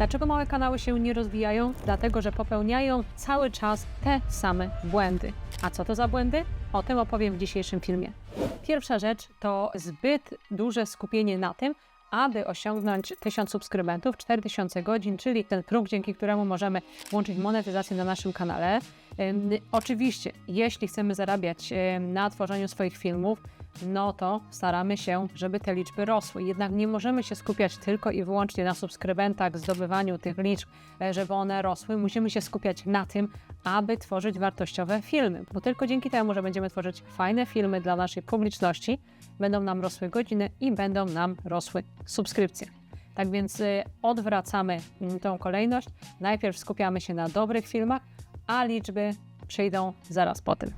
Dlaczego małe kanały się nie rozwijają? Dlatego, że popełniają cały czas te same błędy. A co to za błędy? O tym opowiem w dzisiejszym filmie. Pierwsza rzecz to zbyt duże skupienie na tym, aby osiągnąć 1000 subskrybentów, 4000 godzin, czyli ten próg, dzięki któremu możemy włączyć monetyzację na naszym kanale. Oczywiście, jeśli chcemy zarabiać na tworzeniu swoich filmów, no to staramy się, żeby te liczby rosły. Jednak nie możemy się skupiać tylko i wyłącznie na subskrybentach, zdobywaniu tych liczb, e, żeby one rosły. Musimy się skupiać na tym, aby tworzyć wartościowe filmy, bo tylko dzięki temu, że będziemy tworzyć fajne filmy dla naszej publiczności, będą nam rosły godziny i będą nam rosły subskrypcje. Tak więc y, odwracamy mm, tą kolejność. Najpierw skupiamy się na dobrych filmach, a liczby przyjdą zaraz po tym.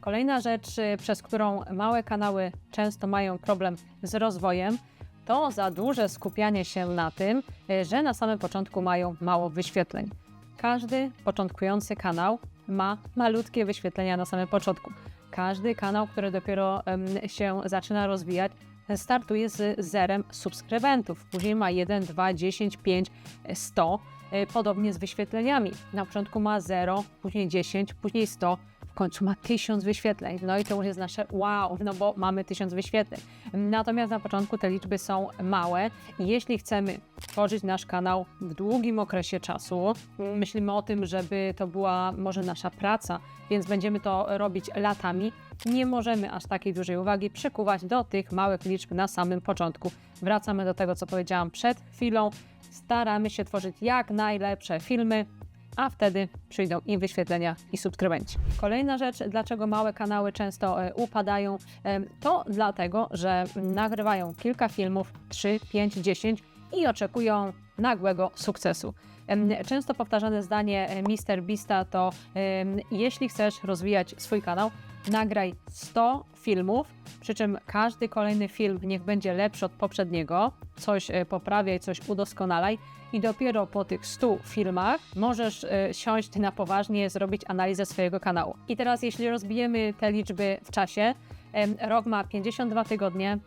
Kolejna rzecz, y, przez którą małe kanały często mają problem z rozwojem, to za duże skupianie się na tym, y, że na samym początku mają mało wyświetleń. Każdy początkujący kanał ma malutkie wyświetlenia na samym początku. Każdy kanał, który dopiero się zaczyna rozwijać, startuje z zerem subskrybentów. Później ma 1, 2, 10, 5, 100. E, Podobnie z wyświetleniami. Na początku ma 0, później 10, później 100, w końcu ma 1000 wyświetleń. No i to już jest nasze wow, no bo mamy 1000 wyświetleń. Natomiast na początku te liczby są małe jeśli chcemy tworzyć nasz kanał w długim okresie czasu, myślimy o tym, żeby to była może nasza praca, więc będziemy to robić latami, nie możemy aż takiej dużej uwagi przykuwać do tych małych liczb na samym początku. Wracamy do tego, co powiedziałam przed chwilą. Staramy się tworzyć jak najlepsze filmy, a wtedy przyjdą i wyświetlenia, i subskrybenci. Kolejna rzecz, dlaczego małe kanały często e, upadają, em, to dlatego, że nagrywają kilka filmów, 3, 5, 10 i oczekują nagłego sukcesu. Często powtarzane zdanie e, Mr. Beasta to jeśli chcesz rozwijać swój kanał, nagraj 100 filmów, przy czym każdy kolejny film niech będzie lepszy od poprzedniego, coś e, poprawiaj, coś udoskonalaj. I dopiero po tych 100 filmach możesz e, siąść na poważnie, zrobić analizę swojego kanału. I teraz jeśli rozbijemy te liczby w czasie, rok ma 52 tygodnie,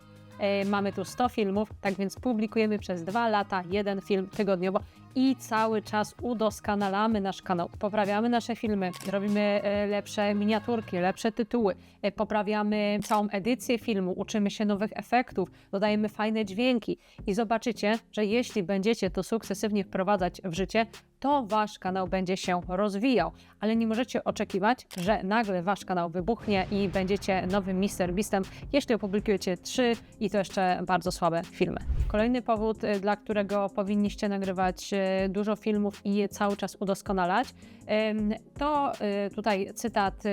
E, Mamy tu 100 filmów, tak więc publikujemy przez dwa lata jeden film tygodniowo i cały czas udoskonalamy nasz kanał. Poprawiamy nasze filmy, robimy e, lepsze miniaturki, lepsze tytuły, e, poprawiamy całą edycję filmu, uczymy się nowych efektów, dodajemy fajne dźwięki i zobaczycie, że jeśli będziecie to sukcesywnie wprowadzać w życie, to wasz kanał będzie się rozwijał, ale nie możecie oczekiwać, że nagle wasz kanał wybuchnie i będziecie nowym Mr. Beastem, jeśli opublikujecie trzy i to jeszcze bardzo słabe filmy. Kolejny powód, y, dla którego powinniście nagrywać y, dużo filmów i je cały czas udoskonalać, to y, tutaj cytat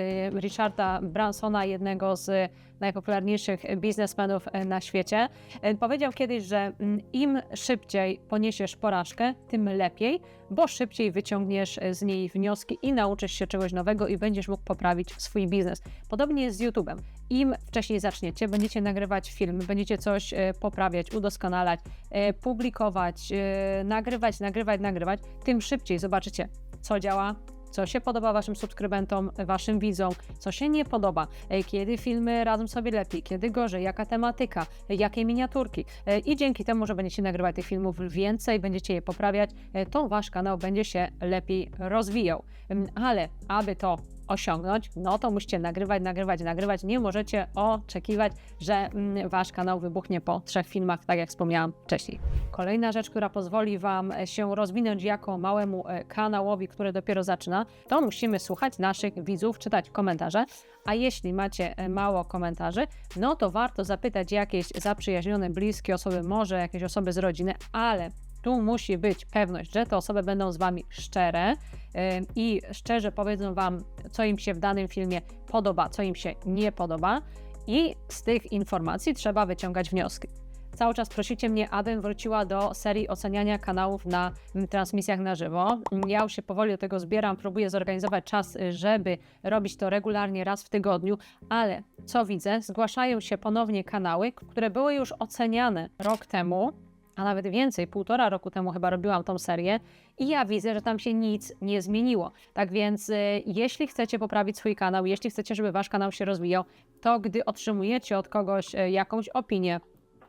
Richarda Bransona, jednego z najpopularniejszych biznesmenów y, na świecie. Y, Powiedział kiedyś, że mm, im szybciej poniesiesz porażkę, tym lepiej, bo szybciej wyciągniesz z niej wnioski i nauczysz się czegoś nowego i będziesz mógł poprawić swój biznes. Podobnie jest z YouTube'em. Im wcześniej zaczniecie, będziecie nagrywać filmy, będziecie coś e, poprawiać, udoskonalać, e, publikować, e, nagrywać, nagrywać, nagrywać, tym szybciej zobaczycie, co działa, co się podoba Waszym subskrybentom, Waszym widzom, co się nie podoba, kiedy filmy radzą sobie lepiej, kiedy gorzej, jaka tematyka, jakie miniaturki. I dzięki temu, że będziecie nagrywać tych filmów więcej, będziecie je poprawiać, to Wasz kanał będzie się lepiej rozwijał. Ale aby to osiągnąć, no to musicie nagrywać, nagrywać, nagrywać. Nie możecie oczekiwać, że mm, wasz kanał wybuchnie po trzech filmach, tak jak wspomniałam wcześniej. Kolejna rzecz, która pozwoli wam e, się rozwinąć jako małemu e, kanałowi, który dopiero zaczyna, to musimy słuchać naszych widzów, czytać komentarze. A jeśli macie e, mało komentarzy, no to warto zapytać jakieś zaprzyjaźnione, bliskie osoby, może jakieś osoby z rodziny, ale tu musi być pewność, że te osoby będą z Wami szczere ym, i szczerze powiedzą Wam, co im się w danym filmie podoba, co im się nie podoba, i z tych informacji trzeba wyciągać wnioski. Cały czas prosicie mnie, abym wróciła do serii oceniania kanałów na mm, transmisjach na żywo. Ja już się powoli do tego zbieram, próbuję zorganizować czas, y, żeby robić to regularnie raz w tygodniu, ale co widzę, zgłaszają się ponownie kanały, które były już oceniane rok temu, a nawet więcej, półtora roku temu chyba robiłam tą serię i ja widzę, że tam się nic nie zmieniło. Tak więc, y, jeśli chcecie poprawić swój kanał, jeśli chcecie, żeby wasz kanał się rozwijał, to gdy otrzymujecie od kogoś y, jakąś opinię,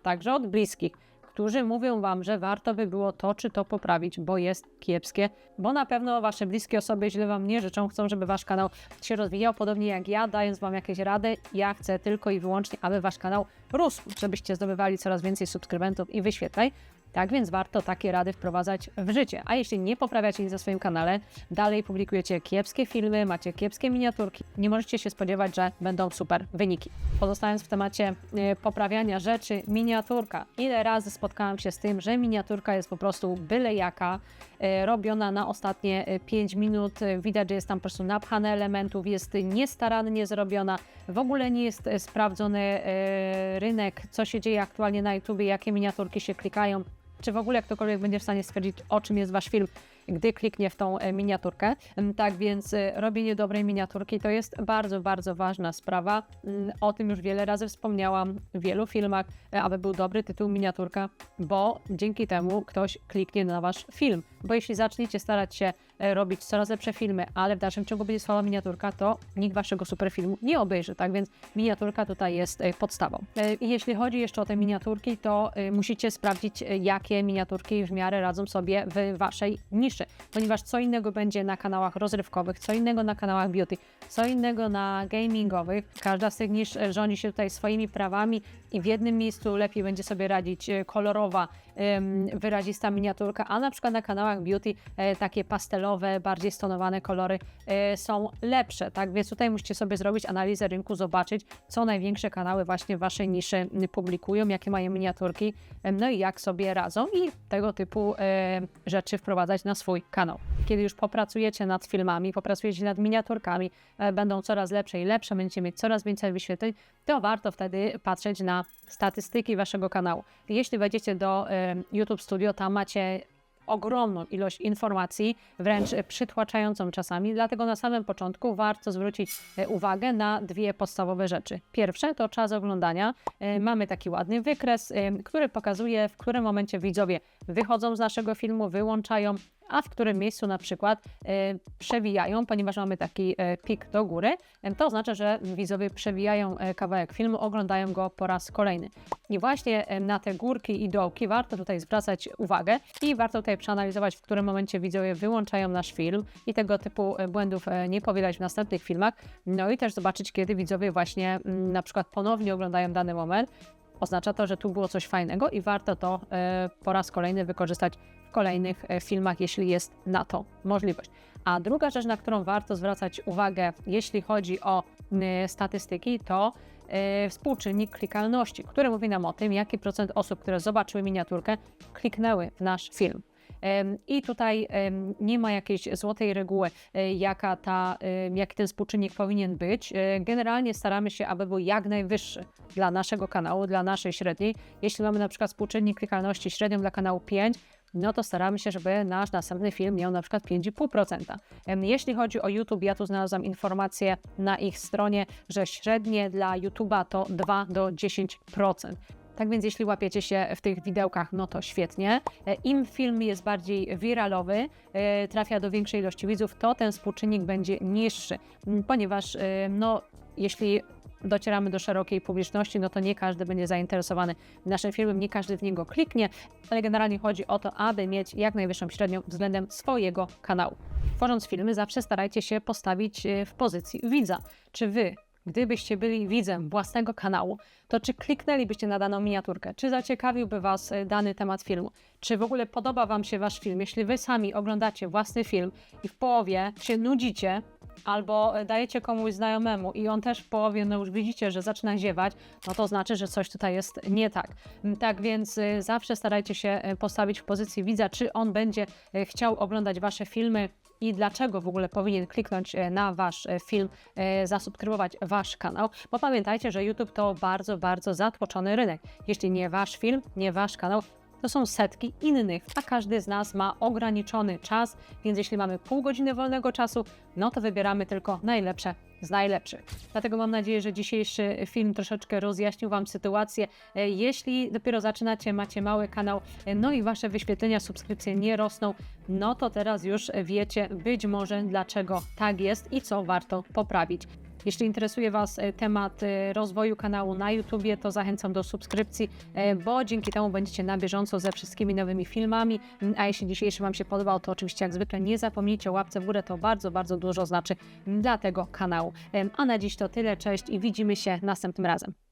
także od bliskich, którzy mówią Wam, że warto by było to czy to poprawić, bo jest kiepskie, bo na pewno Wasze bliskie osoby źle Wam nie życzą, chcą, żeby Wasz kanał się rozwijał, podobnie jak ja, dając Wam jakieś rady, ja chcę tylko i wyłącznie, aby Wasz kanał rósł, żebyście zdobywali coraz więcej subskrybentów i wyświetleń. Tak więc warto takie rady wprowadzać w życie. A jeśli nie poprawiacie nic na swoim kanale, dalej publikujecie kiepskie filmy, macie kiepskie miniaturki, nie możecie się spodziewać, że będą super wyniki. Pozostając w temacie e, poprawiania rzeczy, miniaturka. Ile razy spotkałam się z tym, że miniaturka jest po prostu byle jaka, robiona na ostatnie e, 5 minut, e, widać, że jest tam po prostu napchane elementów, jest niestarannie zrobiona, w ogóle nie jest e, sprawdzony e, rynek, co się dzieje aktualnie na YouTube, jakie miniaturki się klikają, czy w ogóle ktokolwiek będzie w stanie stwierdzić, o czym jest Wasz film, gdy kliknie w tą e, miniaturkę. Mm, Tak więc e, robienie dobrej miniaturki to jest bardzo, bardzo ważna sprawa. Mm, O tym już wiele razy wspomniałam w wielu filmach, e, aby był dobry tytuł miniaturka, bo dzięki temu ktoś kliknie na Wasz film. Bo jeśli zaczniecie starać się robić coraz lepsze filmy, ale w dalszym ciągu będzie słaba miniaturka, to nikt Waszego super filmu nie obejrzy. Tak więc miniaturka tutaj jest podstawą. I jeśli chodzi jeszcze o te miniaturki, to musicie sprawdzić, jakie miniaturki w miarę radzą sobie w Waszej niszy, ponieważ co innego będzie na kanałach rozrywkowych, co innego na kanałach beauty, co innego na gamingowych. Każda z tych nisz e, rządzi się tutaj swoimi prawami i w jednym miejscu lepiej będzie sobie radzić e, kolorowa, wyrazista miniaturka, a na przykład na kanałach beauty e, takie pastelowe, bardziej stonowane kolory są lepsze, tak? Więc tutaj musicie sobie zrobić analizę rynku, zobaczyć, co największe kanały właśnie w waszej niszy publikują, jakie mają miniaturki, no i jak sobie radzą i tego typu rzeczy wprowadzać na swój kanał. Kiedy już popracujecie nad filmami, popracujecie nad miniaturkami, e, będą coraz lepsze i lepsze, będziecie mieć coraz więcej wyświetleń, to warto wtedy patrzeć na statystyki waszego kanału. Jeśli wejdziecie do e, YouTube Studio, tam macie ogromną ilość informacji, wręcz przytłaczającą czasami, dlatego na samym początku warto zwrócić e, uwagę na dwie podstawowe rzeczy. Pierwsze to czas oglądania. Mamy taki ładny wykres, który pokazuje, w którym momencie widzowie wychodzą z naszego filmu, wyłączają, a w którym miejscu na przykład e, przewijają, ponieważ mamy taki e, pik do góry, e, to oznacza, że widzowie przewijają kawałek filmu, oglądają go po raz kolejny. I właśnie na te górki i dołki warto tutaj zwracać uwagę i warto tutaj przeanalizować, w którym momencie widzowie wyłączają nasz film i tego typu błędów nie powielać w następnych filmach. No i też zobaczyć, kiedy widzowie właśnie mm, na przykład ponownie oglądają dany moment. Oznacza to, że tu było coś fajnego i warto to e, po raz kolejny wykorzystać w kolejnych e, filmach, jeśli jest na to możliwość. A druga rzecz, na którą warto zwracać uwagę, jeśli chodzi o statystyki, to e, współczynnik klikalności, który mówi nam o tym, jaki procent osób, które zobaczyły miniaturkę, kliknęły w nasz film. I tutaj nie ma jakiejś złotej reguły, e, jaka ta, jaki ten współczynnik powinien być. E, Generalnie staramy się, aby był jak najwyższy dla naszego kanału, dla naszej średniej. Jeśli mamy na przykład współczynnik klikalności średnią dla kanału 5, no to staramy się, żeby nasz następny film miał na przykład 5,5%. Em, Jeśli chodzi o YouTube, ja tu znalazłam informację na ich stronie, że średnie dla YouTube'a to 2 do 10%. Tak więc jeśli łapiecie się w tych widełkach, no to świetnie. E, Im film jest bardziej wiralowy, e, trafia do większej ilości widzów, to ten współczynnik będzie niższy, m, ponieważ e, no, jeśli docieramy do szerokiej publiczności, no to nie każdy będzie zainteresowany naszym filmem, nie każdy w niego kliknie, ale generalnie chodzi o to, aby mieć jak najwyższą średnią względem swojego kanału. Tworząc filmy, zawsze starajcie się postawić w pozycji widza. Czy wy Gdybyście byli widzem własnego kanału, to czy kliknęlibyście na daną miniaturkę? Czy zaciekawiłby Was e, dany temat filmu? Czy w ogóle podoba Wam się Wasz film? Jeśli Wy sami oglądacie własny film i w połowie się nudzicie, albo e, dajecie komuś znajomemu i on też w połowie, no już widzicie, że zaczyna ziewać, no to znaczy, że coś tutaj jest nie tak. M, Tak więc e, zawsze starajcie się postawić w pozycji widza, czy on będzie chciał oglądać Wasze filmy i dlaczego w ogóle powinien kliknąć e, na Wasz e, film, e, zasubskrybować Wasz kanał, bo pamiętajcie, że YouTube to bardzo, bardzo zatłoczony rynek. Jeśli nie Wasz film, nie Wasz kanał, to są setki innych, a każdy z nas ma ograniczony czas, więc jeśli mamy pół godziny wolnego czasu, no to wybieramy tylko najlepsze z najlepszych. Dlatego mam nadzieję, że dzisiejszy film troszeczkę rozjaśnił Wam sytuację. E, Jeśli dopiero zaczynacie, macie mały kanał, e, no i Wasze wyświetlenia, subskrypcje nie rosną, no to teraz już wiecie być może dlaczego tak jest i co warto poprawić. Jeśli interesuje Was e, temat e, rozwoju kanału na YouTubie, to zachęcam do subskrypcji, e, bo dzięki temu będziecie na bieżąco ze wszystkimi nowymi filmami. Mm, A jeśli dzisiejszy Wam się podobał, to oczywiście jak zwykle nie zapomnijcie o łapce w górę, to bardzo, bardzo dużo znaczy dla tego kanału. A na dziś to tyle, cześć i widzimy się następnym razem.